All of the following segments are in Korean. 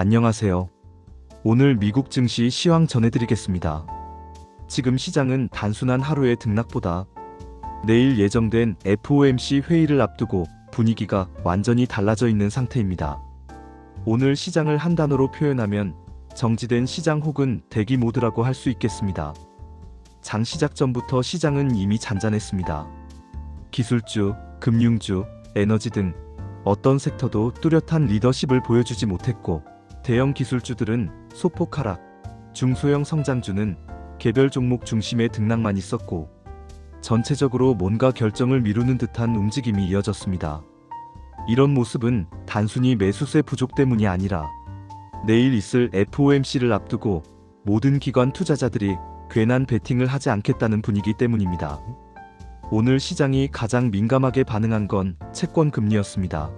안녕하세요. 오늘 미국 증시 시황 전해드리겠습니다. 지금 시장은 단순한 하루의 등락보다 내일 예정된 FOMC 회의를 앞두고 분위기가 완전히 달라져 있는 상태입니다. 오늘 시장을 한 단어로 표현하면 정지된 시장 혹은 대기 모드라고 할 수 있겠습니다. 장 시작 전부터 시장은 이미 잔잔했습니다. 기술주, 금융주, 에너지 등 어떤 섹터도 뚜렷한 리더십을 보여주지 못했고 대형 기술주들은 소폭 하락, 중소형 성장주는 개별 종목 중심의 등락만 있었고 전체적으로 뭔가 결정을 미루는 듯한 움직임이 이어졌습니다. 이런 모습은 단순히 매수세 부족 때문이 아니라 내일 있을 FOMC를 앞두고 모든 기관 투자자들이 괜한 베팅을 하지 않겠다는 분위기 때문입니다. 오늘 시장이 가장 민감하게 반응한 건 채권 금리였습니다.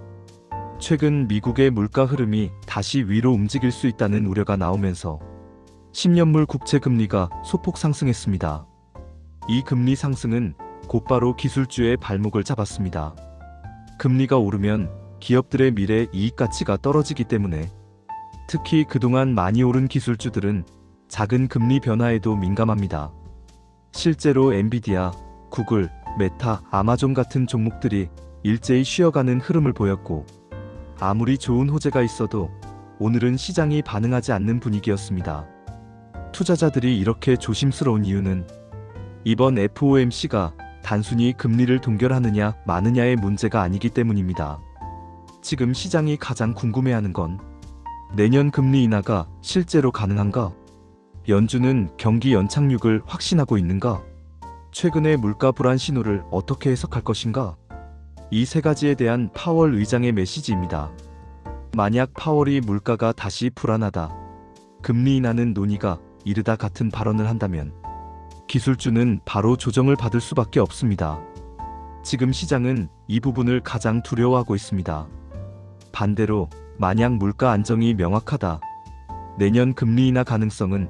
최근 미국의 물가 흐름이 다시 위로 움직일 수 있다는 우려가 나오면서 10년물 국채 금리가 소폭 상승했습니다. 이 금리 상승은 곧바로 기술주의 발목을 잡았습니다. 금리가 오르면 기업들의 미래 이익 가치가 떨어지기 때문에 특히 그동안 많이 오른 기술주들은 작은 금리 변화에도 민감합니다. 실제로 엔비디아, 구글, 메타, 아마존 같은 종목들이 일제히 쉬어가는 흐름을 보였고 아무리 좋은 호재가 있어도 오늘은 시장이 반응하지 않는 분위기였습니다. 투자자들이 이렇게 조심스러운 이유는 이번 FOMC가 단순히 금리를 동결하느냐 마느냐의 문제가 아니기 때문입니다. 지금 시장이 가장 궁금해하는 건 내년 금리 인하가 실제로 가능한가? 연준은 경기 연착륙을 확신하고 있는가? 최근의 물가 불안 신호를 어떻게 해석할 것인가? 이 세 가지에 대한 파월 의장의 메시지입니다. 만약 파월이 물가가 다시 불안하다. 금리 인하는 논의가 이르다 같은 발언을 한다면 기술주는 바로 조정을 받을 수밖에 없습니다. 지금 시장은 이 부분을 가장 두려워하고 있습니다. 반대로 만약 물가 안정이 명확하다. 내년 금리 인하 가능성은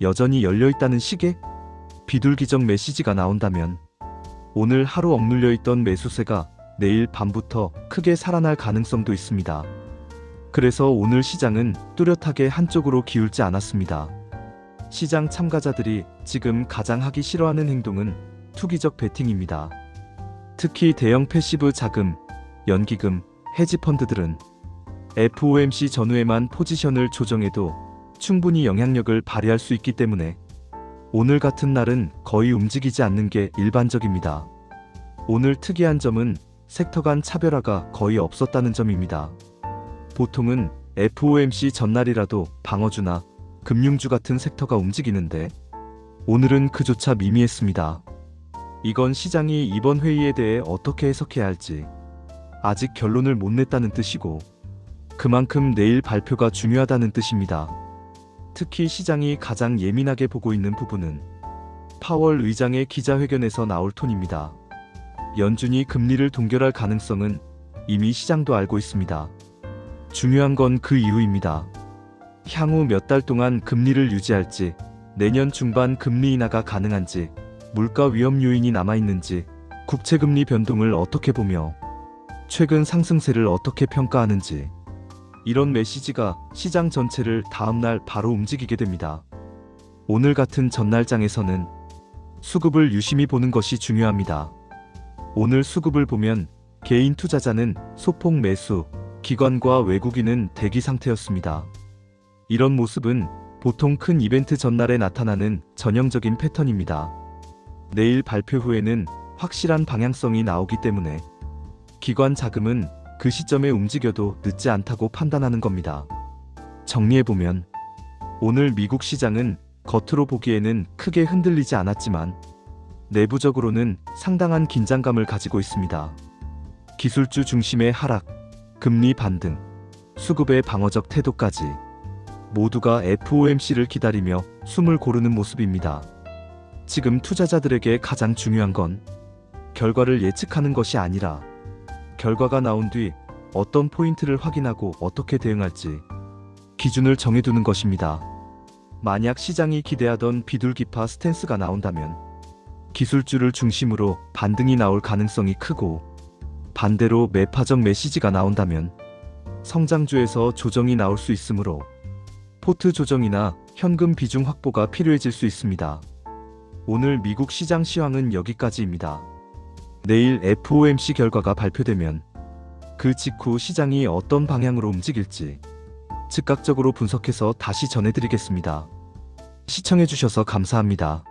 여전히 열려 있다는 식의 비둘기적 메시지가 나온다면 오늘 하루 억눌려 있던 매수세가 내일 밤부터 크게 살아날 가능성도 있습니다. 그래서 오늘 시장은 뚜렷하게 한쪽으로 기울지 않았습니다. 시장 참가자들이 지금 가장 하기 싫어하는 행동은 투기적 베팅입니다. 특히 대형 패시브 자금, 연기금, 헤지펀드들은 FOMC 전후에만 포지션을 조정해도 충분히 영향력을 발휘할 수 있기 때문에 오늘 같은 날은 거의 움직이지 않는 게 일반적입니다. 오늘 특이한 점은 섹터 간 차별화가 거의 없었다는 점입니다. 보통은 FOMC 전날이라도 방어주나 금융주 같은 섹터가 움직이는데 오늘은 그조차 미미했습니다. 이건 시장이 이번 회의에 대해 어떻게 해석해야 할지 아직 결론을 못 냈다는 뜻이고 그만큼 내일 발표가 중요하다는 뜻입니다. 특히 시장이 가장 예민하게 보고 있는 부분은 파월 의장의 기자회견에서 나올 톤입니다. 연준이 금리를 동결할 가능성은 이미 시장도 알고 있습니다. 중요한 건 그 이유입니다. 향후 몇 달 동안 금리를 유지할지, 내년 중반 금리 인하가 가능한지, 물가 위험 요인이 남아있는지, 국채 금리 변동을 어떻게 보며 최근 상승세를 어떻게 평가하는지 이런 메시지가 시장 전체를 다음날 바로 움직이게 됩니다. 오늘 같은 전날장에서는 수급을 유심히 보는 것이 중요합니다. 오늘 수급을 보면 개인 투자자는 소폭 매수, 기관과 외국인은 대기 상태였습니다. 이런 모습은 보통 큰 이벤트 전날에 나타나는 전형적인 패턴입니다. 내일 발표 후에는 확실한 방향성이 나오기 때문에 기관 자금은 그 시점에 움직여도 늦지 않다고 판단하는 겁니다. 정리해보면 오늘 미국 시장은 겉으로 보기에는 크게 흔들리지 않았지만 내부적으로는 상당한 긴장감을 가지고 있습니다. 기술주 중심의 하락, 금리 반등, 수급의 방어적 태도까지 모두가 FOMC를 기다리며 숨을 고르는 모습입니다. 지금 투자자들에게 가장 중요한 건 결과를 예측하는 것이 아니라 결과가 나온 뒤 어떤 포인트를 확인하고 어떻게 대응할지 기준을 정해두는 것입니다. 만약 시장이 기대하던 비둘기파 스탠스가 나온다면 기술주를 중심으로 반등이 나올 가능성이 크고 반대로 매파적 메시지가 나온다면 성장주에서 조정이 나올 수 있으므로 포트 조정이나 현금 비중 확보가 필요해질 수 있습니다. 오늘 미국 시장 시황은 여기까지입니다. 내일 FOMC 결과가 발표되면 그 직후 시장이 어떤 방향으로 움직일지 즉각적으로 분석해서 다시 전해드리겠습니다. 시청해주셔서 감사합니다.